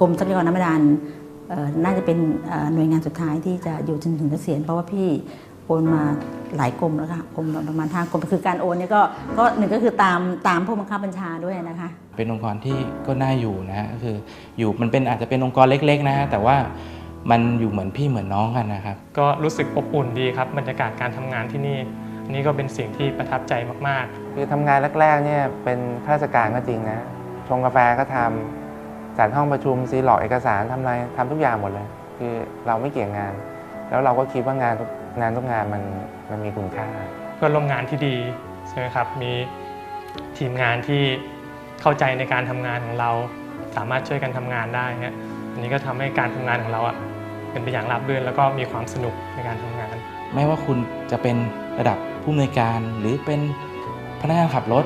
กรมทรัพยากรน้ำบาดาลเอ่อน่าจะเป็นเอ่อหน่วยงานสุดท้ายที่จะอยู่จนถึงเกษียณเพราะว่าพี่โอนมาหลายกรมแล้วค่ะกรมละประมาณห้ากรมคือการโอนเนี่ยก็ก็หนึ่งก็คือตามตามผู้บังคับบัญชาด้วยนะคะ เป็นองค์กรที่ก็น่าอยู่นะฮะก็คืออยู่มันเป็นอาจจะเป็นองค์กรเล็ก ๆ นะฮะแต่ว่ามันอยู่เหมือนพี่เหมือนน้องกันนะครับ ก็รู้สึกอบอุ่นดีครับบรรยากาศการทำงานที่นี่อันนี้ก็เป็นสิ่งที่ประทับใจมากๆ คือทำงานแรกๆเนี่ยเป็นข้าราชการก็จริงนะชงกาแฟก็ทำ จัดห้องประชุมซีหลอกเอกสารทำอะไรทำทุกอย่างหมดเลย คือเราไม่เกี่ยงงาน แล้วเราก็คิดว่างานทุกงานทุกงานมันมันมีคุณค่าเพื่อนร่วมงานที่ดีใช่ไหมครับมีทีมงานที่เข้าใจในการทำงานของเรา สามารถช่วยกันทำงานได้เนี่ยอันนี้ก็ทำให้การทำงานของเราอะเป็นไปอย่างราบรื่นแล้วก็มีความสนุกในการทำงาน ไม่ว่าคุณจะเป็นระดับผู้อำนวยการหรือเป็นพนักงานขับรถ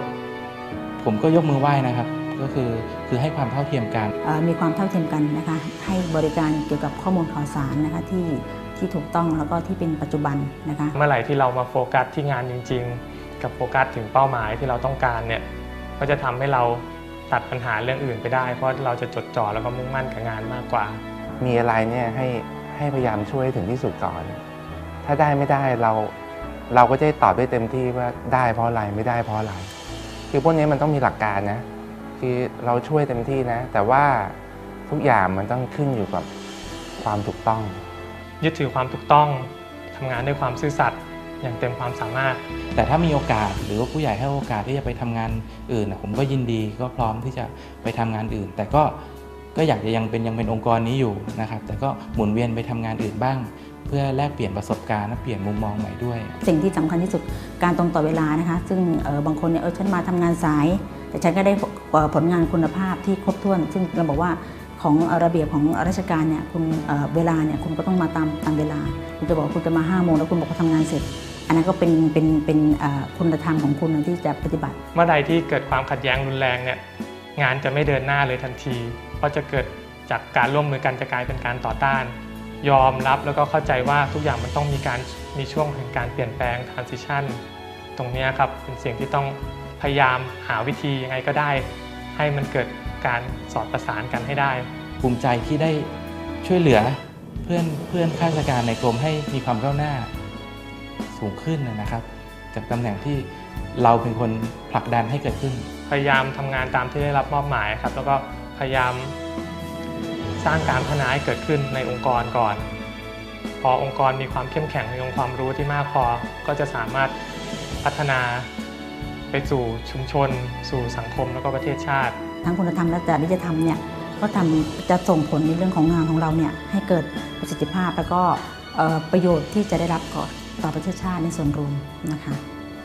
ผมก็ยกมือไหว้นะครับ ก็คือคือให้ความเท่าเทียมกันเอ่อมีความเท่าเทียมกันนะคะ ให้บริการเกี่ยวกับข้อมูลข่าวสารนะคะที่ที่ถูกต้องแล้วก็ที่เป็นปัจจุบันนะคะ เมื่อไหร่ที่เรามาโฟกัสที่งานจริง ๆ กับโฟกัสถึงเป้าหมายที่เราต้องการเนี่ยก็จะทำให้เราตัดปัญหาเรื่องอื่นไปได้ เพราะเราจะจดจ่อแล้วก็มุ่งมั่นกับงานมากกว่า มีอะไรเนี่ยให้ให้พยายามช่วยให้ถึงที่สุดก่อน ถ้าได้ไม่ได้เราเราก็จะได้ตอบได้เต็มที่ว่าได้เพราะอะไรไม่ได้เพราะอะไร คือพวกนี้มันต้องมีหลักการนะ คือเราช่วยเต็มที่นะ แต่ว่าทุกอย่างมันต้องขึ้นอยู่กับความถูกต้อง ยึดถือความถูกต้องทำงานด้วยความซื่อสัตย์อย่างเต็มความสามารถ แต่ถ้ามีโอกาสหรือว่าผู้ใหญ่ให้โอกาสที่จะไปทำงานอื่นน่ะผมก็ยินดีก็พร้อมที่จะไปทำงานอื่น แต่ก็ก็อยากจะยังเป็นยังเป็นองค์กรนี้อยู่นะครับ แต่ก็หมุนเวียนไปทำงานอื่นบ้าง เพื่อแลกเปลี่ยนประสบการณ์และเปลี่ยนมุมมองใหม่ด้วย สิ่งที่สำคัญที่สุดการตรงต่อเวลานะคะ ซึ่งเอ่อบางคนเนี่ยเออฉันมาทำงานสาย แต่ฉันก็ได้ผลงานคุณภาพที่ครบถ้วน ซึ่งเราบอกว่าของระเบียบของราชการเนี่ยคุณเเวลาเนี่ยคุณก็ต้องมาตามตามเวลา คุณจะบอกคุณจะมา5้าโมงแล้วคุณบอกว่าทำงานเสร็จ อันนั้นก็เป็นเป็นเป็นคุณธรรมของคุณที่จะปฏิบัติ เมื่อใดที่เกิดความขัดแย้งรุนแรงเนี่ยงานจะไม่เดินหน้าเลยทันที เพราะจะเกิดจากการร่วมมือกันจะกลายเป็นการต่อต้าน ยอมรับแล้วก็เข้าใจว่าทุกอย่างมันต้องมีการมีช่วงแห่งการเปลี่ยนแปลง transition ตรงนี้ครับเป็นสิ่งที่ต้อง พยายามหาวิธียังไงก็ได้ ให้มันเกิดการสอดประสานกันให้ได้ ภูมิใจที่ได้ช่วยเหลือเพื่อนเพื่อนข้าราชการในกรมให้มีความก้าวหน้าสูงขึ้นนะครับ จากตำแหน่งที่เราเป็นคนผลักดันให้เกิดขึ้น พยายามทำงานตามที่ได้รับมอบหมายครับ แล้วก็พยายามสร้างการพัฒนาให้เกิดขึ้นในองค์กรก่อน พอองค์กรมีความเข้มแข็งมีองค์ความรู้ที่มากพอ ก็จะสามารถพัฒนา ไปสู่ชุมชน สู่สังคมแล้วก็ประเทศชาติ ทั้งคุณธรรมและจริยธรรมเนี่ยก็ทำจะส่งผลในเรื่องของงานของเราเนี่ยให้เกิดประสิทธิภาพแล้วก็เอ่อประโยชน์ที่จะได้รับก่อนต่อประเทศชาติในส่วนรวมนะคะ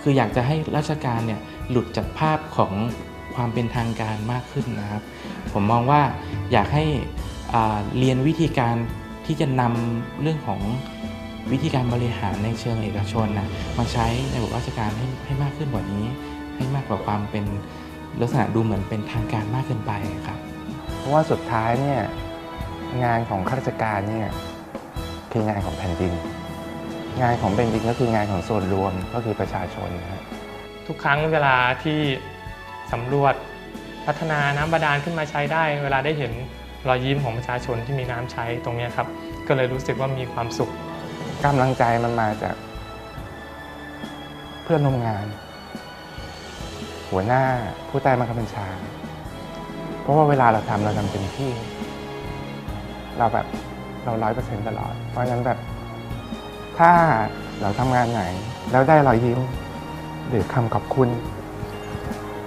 คืออยากจะให้ราชการเนี่ยหลุดจากภาพของความเป็นทางการมากขึ้นนะครับ ผมมองว่าอยากให้อ่าเรียนวิธีการที่จะนำเรื่องของวิธีการบริหารในเชิงเอกชนนะมาใช้ในระบบราชการให้ให้มากขึ้นกว่านี้ ให้มากกว่าความเป็นลักษณะดูเหมือนเป็นทางการมากเกินไปครับ เพราะว่าสุดท้ายเนี่ยงานของข้าราชการเนี่ยคืองานของแผ่นดิน งานของแผ่นดินก็คืองานของส่วนรวมก็คือประชาชนนะฮะทุกครั้งเวลาที่สำรวจพัฒนาน้ำบาดาลขึ้นมาใช้ได้ เวลาได้เห็นรอยยิ้มของประชาชนที่มีน้ำใช้ตรงเนี้ยครับ ก็เลยรู้สึกว่ามีความสุขกำลังใจมันมาจาก เพื่อนร่วมงาน หัวหน้าผู้ใต้บังคับบัญชา เพราะว่าเวลาเราทำเราทำเต็มที่ เราแบบเราร้อยเปอร์เซ็นต์ตลอด เพราะฉะนั้นแบบถ้าเราทำงานไหน แล้วได้รอยยิ้มหรือคำขอบคุณ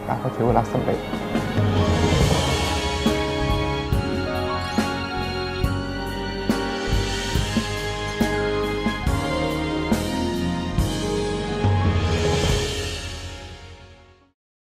เราก็ถือว่าเราสำเร็จ